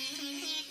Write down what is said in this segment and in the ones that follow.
Mm-hmm.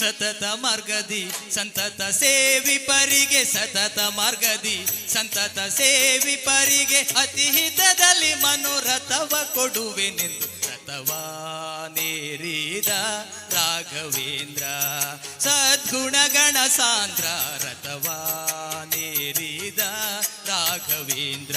ಸತತ ಮಾರ್ಗದಿ, ಸಂತತ ಸೇವಿ ಪರಿಗೆ, ಸತತ ಮಾರ್ಗದಿ, ಸಂತತ ಸೇವಿ ಪರಿಗೆ, ಅತಿ ಹಿತದಲ್ಲಿ ಮನೋರಥವ ಕೊಡುವೆನೆಂದು ರಥವಾ ನೇರಿದ ರಾಘವೇಂದ್ರ, ಸದ್ಗುಣಗಣ ಸಾಂದ್ರ ರಥವಾ ನೇರಿದ ರಾಘವೇಂದ್ರ.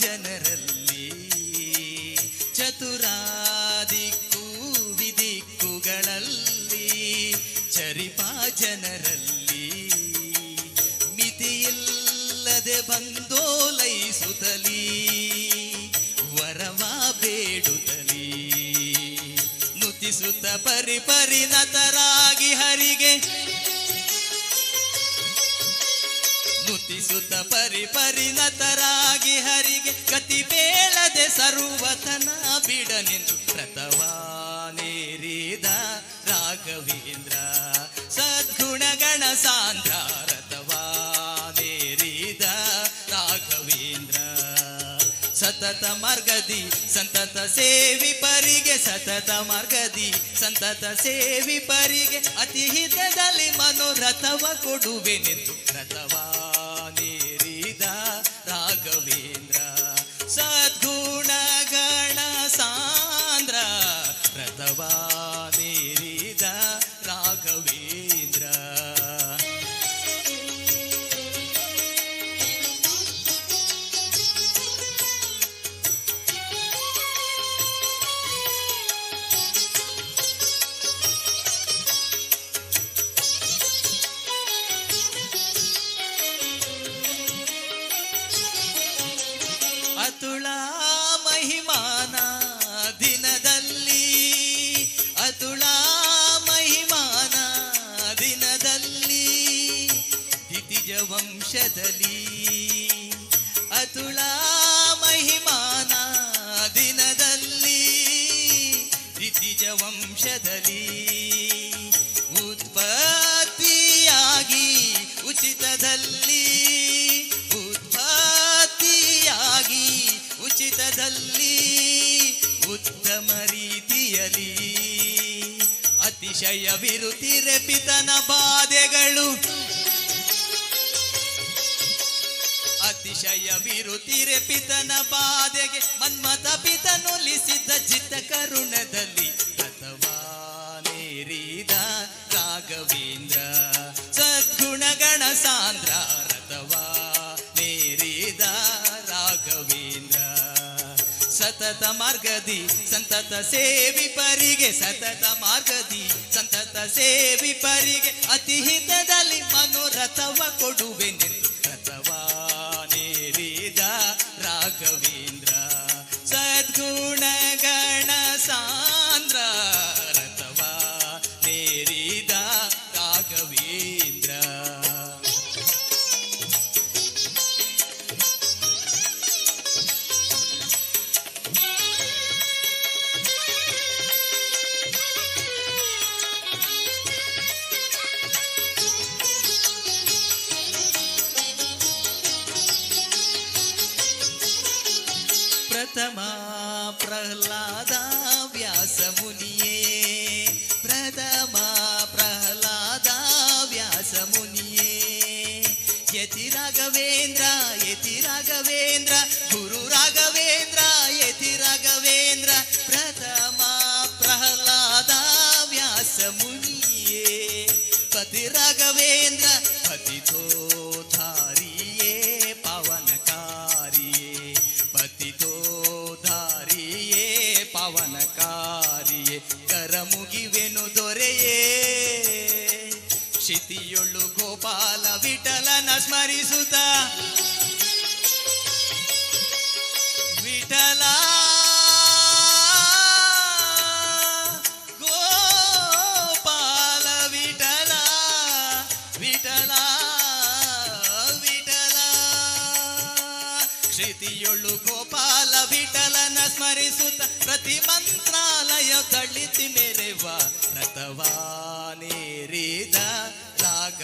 ಜನರಲ್ಲಿ ಚತುರಾದಿಕ್ಕು ವಿದಿಕ್ಕುಗಳಲ್ಲಿ ಚರಿಪಾ ಜನರಲ್ಲಿ ಮಿತಿಯಿಲ್ಲದೆ ಬಂದೋಲೈಸುತ್ತಲೀ, ವರವ ಬೇಡುತ್ತಲೀ. ನುತಿಸುತ್ತ ಪರಿ ಪರಿಣತರಾಗಿ ಹರಿಗೆ, ನುತಿಸುತ್ತ ಪರಿ ಪರಿಣತರಾಗಿ ಹರಿಗೆ ಗತಿ ಬೇಳದೆ ಸರ್ವತನ ಬಿಡನೆಂದು ಪ್ರತವಾನೇರಿದ ನೇರಿದ ರಾಘವೇಂದ್ರ, ಸದ್ಗುಣಗಣ ಸಾಂದ್ರ ರಥವಾನೇರಿದ ರಾಘವೇಂದ್ರ. ಸತತ ಮಾರ್ಗದಿ, ಸಂತತ ಸೇವಿ ಪರಿಗೆ, ಸತತ ಮಾರ್ಗದಿ, ಸಂತತ ಸೇವಿ ಪರಿಗೆ, ಅತಿ ಹಿತದಲ್ಲಿ ಮನೋರಥವ ಕೊಡುವೆನೆಂದು ರಥವಾ ನೇರಿದ ವಂಶದಲ್ಲಿ ಅತುಳ ಮಹಿಮಾನ ದಿನದಲ್ಲಿ ರಿತಿಜ ವಂಶದಲ್ಲಿ ಉತ್ಪತ್ತಿಯಾಗಿ ಉಚಿತದಲ್ಲಿ ಉತ್ಪತ್ತಿಯಾಗಿ ಉಚಿತದಲ್ಲಿ ಉತ್ತಮ ರೀತಿಯಲ್ಲಿ ಅತಿಶಯ ವಿರುತಿರೆ ಪಿತನ ಬಾಧೆಗಳು ವಿರುತಿರೆ ಪಿತನ ಬಾಧೆಗೆ ಮನ್ಮತ ಪಿತನುಲಿಸಿದ ಚಿತ್ತ ಕರುಣದಲ್ಲಿ ಅಥವಾ ನೇರಿದ ರಾಘವೇಂದ್ರ. ಸದ್ಗುಣಗಣ ಸಾಂದ್ರ ರಥವಾ ನೇರಿದ ರಾಘವೇಂದ್ರ. ಸತತ ಮಾರ್ಗದಿ ಸಂತತ ಸೇವಿ ಪರಿಗೆ ಸತತ ಮಾರ್ಗದಿ ಸಂತತ ಸೇವಿ ಪರಿಗೆ ಅತಿ ಹಿತದಲ್ಲಿ ಮನೋರಥವ ಕೊಡುವೆನೆಂದು ರಾಘವೇಂದ್ರ ప్రథమా ప్రహ్లాద వ్యాసమునియే. ప్రథమా ప్రహ్లాద వ్యాసమునియే. యతి రాఘవేంద్ర యతి రాఘవేంద్ర గురు రాఘవేంద్ర యతి రాఘవేంద్ర ప్రథమా ప్రహ్లాద వ్యాసమునియే. పతి రాఘవేంద్ర పతితో ಕ್ಷಿತಿಯೊಳ್ಳು ಗೋಪಾಲ ವಿಠಲನ ಸ್ಮರಿಸುತ್ತ. ವಿಠಲ ಗೋಪಾಲ ವಿಠಲ ವಿಠಲ ವಿಠಲ. ಕ್ಷಿತಿಯೊಳ್ಳು ಗೋಪಾಲ ವಿಠಲನ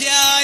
Yeah.